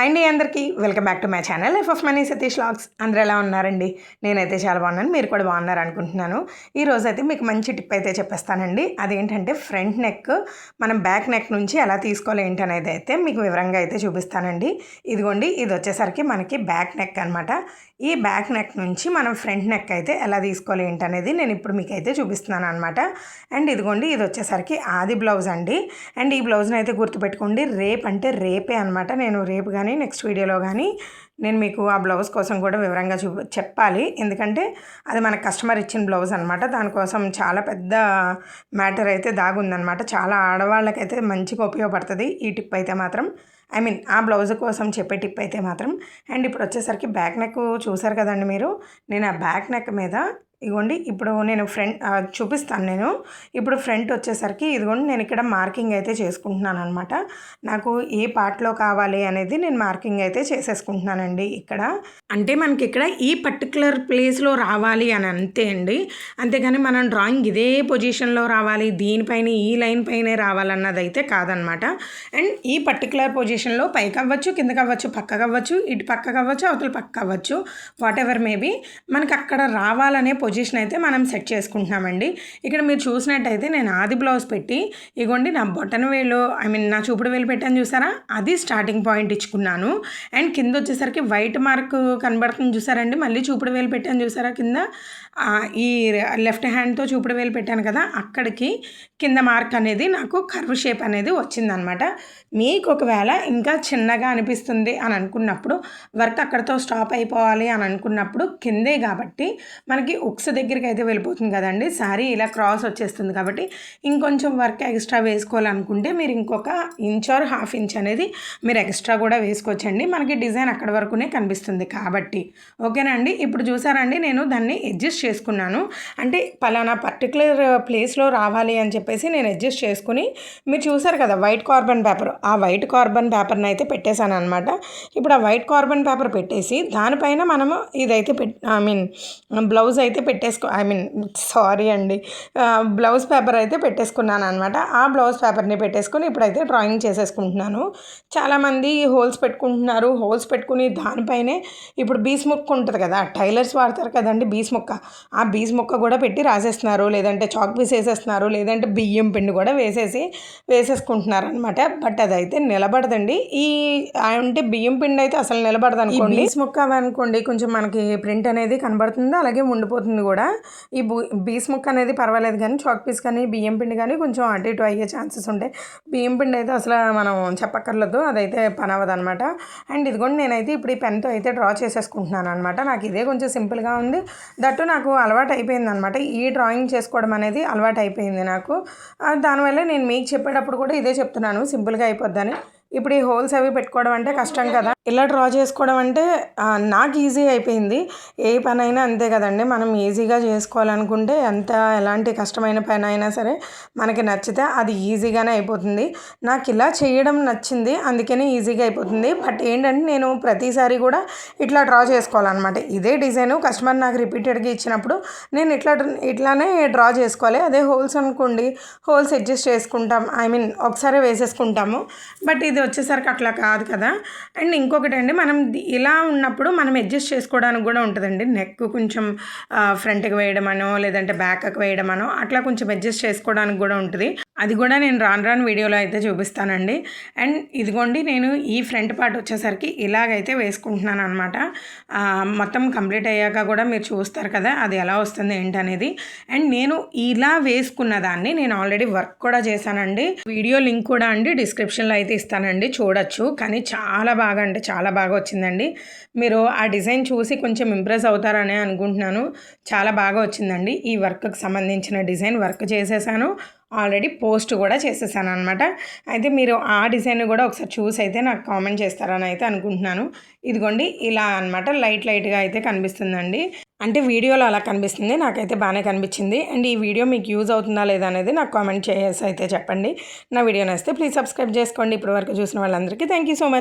Hi అండి అందరికీ. Welcome back to my channel F of money Satish logs అందరూ ఎలా ఉన్నారండి? నేనైతే చాలా బాగున్నాను. మీరు కూడా బాగున్నారు అనుకుంటున్నాను. ఈ రోజైతే మీకు మంచి టిప్ అయితే చెప్పేస్తానండి. అదేంటంటే ఫ్రంట్ నెక్ మనం బ్యాక్ నెక్ నుంచి ఎలా తీసుకోవాలి ఏంటి అనేది అయితే మీకు వివరంగా అయితే చూపిస్తానండి. ఇదిగోండి ఇది వచ్చేసరికి మనకి బ్యాక్ నెక్ అనమాట ఈ బ్యాక్ నెక్ నుంచి మనం ఫ్రంట్ నెక్ అయితే ఎలా తీసుకోవాలి ఏంటనేది నేను ఇప్పుడు మీకు అయితే చూపిస్తున్నాను అనమాట అండ్ ఇదిగోండి ఇది వచ్చేసరికి ఆది బ్లౌజ్ అండి. అండ్ ఈ బ్లౌజ్ని అయితే గుర్తుపెట్టుకోండి. రేప్ అంటే రేపే అనమాట నేను రేపు కానీ నెక్స్ట్ వీడియోలో కానీ నేను మీకు ఆ బ్లౌజ్ కోసం కూడా వివరంగా చూ చెప్పాలి. ఎందుకంటే అది మన కస్టమర్ ఇచ్చిన బ్లౌజ్ అనమాట దానికోసం చాలా పెద్ద మ్యాటర్ అయితే దాగుందనమాట చాలా ఆడవాళ్ళకైతే మంచిగా ఉపయోగపడుతుంది ఈ టిప్ అయితే మాత్రం. ఐ మీన్ ఆ బ్లౌజ్ కోసం చెప్పే టిప్ అయితే మాత్రం. అండ్ ఇప్పుడు వచ్చేసరికి బ్యాక్ నెక్ చూసారు కదండి మీరు. నేను ఆ బ్యాక్ నెక్ మీద ఇదిగోండి ఇప్పుడు నేను ఫ్రంట్ చూపిస్తాను నేను. ఇప్పుడు ఫ్రంట్ వచ్చేసరికి ఇదిగోండి నేను ఇక్కడ మార్కింగ్ అయితే చేసుకుంటున్నాను అనమాట నాకు ఏ పార్ట్లో కావాలి అనేది నేను మార్కింగ్ అయితే చేసేసుకుంటున్నానండి ఇక్కడ. అంటే మనకి ఇక్కడ ఈ పర్టికులర్ ప్లేస్లో రావాలి అని అంతే అండి. అంతేగాని మనం డ్రాయింగ్ ఇదే పొజిషన్లో రావాలి దీనిపైన ఈ లైన్ పైనే రావాలన్నది అయితే కాదనమాట అండ్ ఈ పర్టికులర్ పొజిషన్లో పైకి అవ్వచ్చు కిందకి అవ్వచ్చు పక్కకు అవ్వచ్చు ఇటు పక్కకు అవ్వచ్చు అవతల పక్క అవ్వచ్చు వాట్ ఎవర్ మేబీ మనకి అక్కడ రావాలనే పొజిషన్ పొజిషన్ అయితే మనం సెట్ చేసుకుంటున్నామండి. ఇక్కడ మీరు చూసినట్టయితే నేను ఆది బ్లౌజ్ పెట్టి ఇగోండి నా బొటన వేలు ఐ మీన్ నా చూపుడు వేలు పెట్టాను చూసారా? అది స్టార్టింగ్ పాయింట్ ఇచ్చుకున్నాను. అండ్ కింద వచ్చేసరికి వైట్ మార్క్ కనబడుతుంది చూసారండి. మళ్ళీ చూపుడు వేలు పెట్టాను చూసారా కింద? ఈ లెఫ్ట్ హ్యాండ్తో చూపుడు వేలు పెట్టాను కదా అక్కడికి కింద మార్క్ అనేది నాకు కర్వ్ షేప్ అనేది వచ్చిందనమాట. మీకు ఒకవేళ ఇంకా చిన్నగా అనిపిస్తుంది అని అనుకున్నప్పుడు వర్క్ అక్కడితో స్టాప్ అయిపోవాలి అని అనుకున్నప్పుడు కిందే కాబట్టి మనకి హుక్స్ దగ్గరికి అయితే వెళ్ళిపోతుంది కదండి. సారీ ఇలా క్రాస్ వచ్చేస్తుంది కాబట్టి ఇంకొంచెం వర్క్ ఎక్స్ట్రా వేసుకోవాలనుకుంటే మీరు ఇంకొక ఇంచ్ ఆర్ హాఫ్ ఇంచ్ అనేది మీరు ఎక్స్ట్రా కూడా వేసుకోవచ్చండి. మనకి డిజైన్ అక్కడ వరకునే కనిపిస్తుంది కాబట్టి. ఓకేనండి ఇప్పుడు చూసారండి నేను దాన్ని అడ్జస్ట్ చేసుకున్నాను. అంటే పలానా పర్టికులర్ ప్లేస్లో రావాలి అని చెప్పేసి నేను అడ్జస్ట్ చేసుకుని మీరు చూసారు కదా వైట్ కార్బన్ పేపర్. ఆ వైట్ కార్బన్ పేపర్ని అయితే పెట్టేశాను అనమాట ఇప్పుడు ఆ వైట్ కార్బన్ పేపర్ పెట్టేసి దానిపైన మనము ఇదైతే పెట్ ఐ మీన్ బ్లౌజ్ అయితే పెట్టేసుకో ఐ మీన్ సారీ అండి. బ్లౌజ్ పేపర్ అయితే పెట్టేసుకున్నాను అనమాట ఆ బ్లౌజ్ పేపర్ని పెట్టేసుకొని ఇప్పుడైతే డ్రాయింగ్ చేసేసుకుంటున్నాను. చాలామంది హోల్స్ పెట్టుకుంటున్నారు. హోల్స్ పెట్టుకుని దానిపైనే ఇప్పుడు బీస్ ముక్క ఉంటుంది కదా టైలర్స్ వాడతారు కదండి బీస్ ముక్క. ఆ బీస్ ముక్క కూడా పెట్టి రాసేస్తున్నారు. లేదంటే చాక్ పీస్ వేసేస్తున్నారు. లేదంటే బియ్యం పిండి కూడా వేసేసి వేసేసుకుంటున్నారు అనమాట బట్ అదైతే నిలబడదండి. ఈ అంటే బియ్యం పిండి అయితే అసలు నిలబడదు అనుకోండి బీస్ ముక్క అనుకోండి కొంచెం మనకి ప్రింట్ అనేది కనబడుతుంది? అలాగే ఉండిపోతుంది కూడా ఈ బూ బీస్ ముక్క అనేది పర్వాలేదు కానీ చాక్ పీస్ కానీ బియ్యం పిండి కానీ కొంచెం అటు ఇటు అయ్యే ఛాన్సెస్ ఉంటాయి. బియ్యం పిండి అయితే అసలు మనం చెప్పక్కర్లేదు అదైతే పని అవ్వదు అనమాట అండ్ ఇదిగోండి నేనైతే ఇప్పుడు ఈ పెన్తో అయితే డ్రా చేసేసుకుంటున్నాను అనమాట నాకు ఇదే కొంచెం సింపుల్గా ఉంది. దట్టు నాకు అలవాటు అయిపోయింది అనమాట ఈ డ్రాయింగ్ చేసుకోవడం అనేది అలవాటు అయిపోయింది నాకు. దానివల్ల నేను మీకు చెప్పేటప్పుడు కూడా ఇదే చెప్తున్నాను సింపుల్గా అయిపోద్దని. ఇప్పుడు ఈ హోల్స్ అవి పెట్టుకోవడం అంటే కష్టం కదా. ఇలా డ్రా చేసుకోవడం అంటే నాకు ఈజీ అయిపోయింది. ఏ పని అయినా అంతే కదండి. మనం ఈజీగా చేసుకోవాలనుకుంటే ఎంత ఎలాంటి కష్టమైన పని అయినా సరే మనకి నచ్చితే అది ఈజీగానే అయిపోతుంది. నాకు ఇలా చేయడం నచ్చింది అందుకనే ఈజీగా అయిపోతుంది. బట్ ఏంటంటే నేను ప్రతిసారి కూడా ఇట్లా డ్రా చేసుకోవాలన్నమాట. ఇదే డిజైన్ కస్టమర్ నాకు రిపీటెడ్గా ఇచ్చినప్పుడు నేను ఇట్లా ఇట్లానే డ్రా చేసుకోవాలి. అదే హోల్స్ అనుకోండి హోల్స్ అడ్జస్ట్ చేసుకుంటాం. ఐ మీన్ ఒకసారి వేసేసుకుంటాము. బట్ ఇది వచ్చేసరికి అట్లా కాదు కదా. అండ్ ఇంకొకటి అండి మనం ఇలా ఉన్నప్పుడు మనం అడ్జస్ట్ చేసుకోవడానికి కూడా ఉంటుందండి. నెక్ కొంచెం ఫ్రంట్కి వేయడమనో లేదంటే బ్యాక్కి వేయడమనో అట్లా కొంచెం అడ్జస్ట్ చేసుకోవడానికి కూడా ఉంటుంది. అది కూడా నేను రాను రాను వీడియోలో అయితే చూపిస్తానండి. అండ్ ఇదిగోండి నేను ఈ ఫ్రంట్ పార్ట్ వచ్చేసరికి ఇలాగైతే వేసుకుంటున్నాను అనమాట మొత్తం కంప్లీట్ అయ్యాక కూడా మీరు చూస్తారు కదా అది ఎలా వస్తుంది ఏంటనేది. అండ్ నేను ఇలా వేసుకున్న దాన్ని నేను ఆల్రెడీ వర్క్ కూడా చేశానండి. వీడియో లింక్ కూడా అండి డిస్క్రిప్షన్లో అయితే ఇస్తానండి చూడొచ్చు. కానీ చాలా బాగా అంటే చాలా బాగా వచ్చిందండి. మీరు ఆ డిజైన్ చూసి కొంచెం ఇంప్రెస్ అవుతారని అనుకుంటున్నాను. చాలా బాగా వచ్చిందండి. ఈ వర్క్కి సంబంధించిన డిజైన్ వర్క్ చేసేసాను. ఆల్రెడీ పోస్ట్ కూడా చేసేసాను అనమాట అయితే మీరు ఆ డిజైన్ కూడా ఒకసారి చూసి అయితే నాకు కామెంట్ చేస్తారని అయితే అనుకుంటున్నాను. ఇదిగోండి ఇలా అనమాట లైట్ లైట్గా అయితే కనిపిస్తుందండి. అంటే వీడియోలో అలా కనిపిస్తుంది నాకైతే బాగానే కనిపించింది. అండ్ ఈ వీడియో మీకు యూజ్ అవుతుందా లేదా అనేది నాకు కామెంట్ చేసి అయితే చెప్పండి. నా వీడియో నచ్చితే ప్లీజ్ సబ్స్క్రైబ్ చేసుకోండి. ఇప్పటి వరకు చూసిన వాళ్ళందరికీ థ్యాంక్ యూ సో మచ్.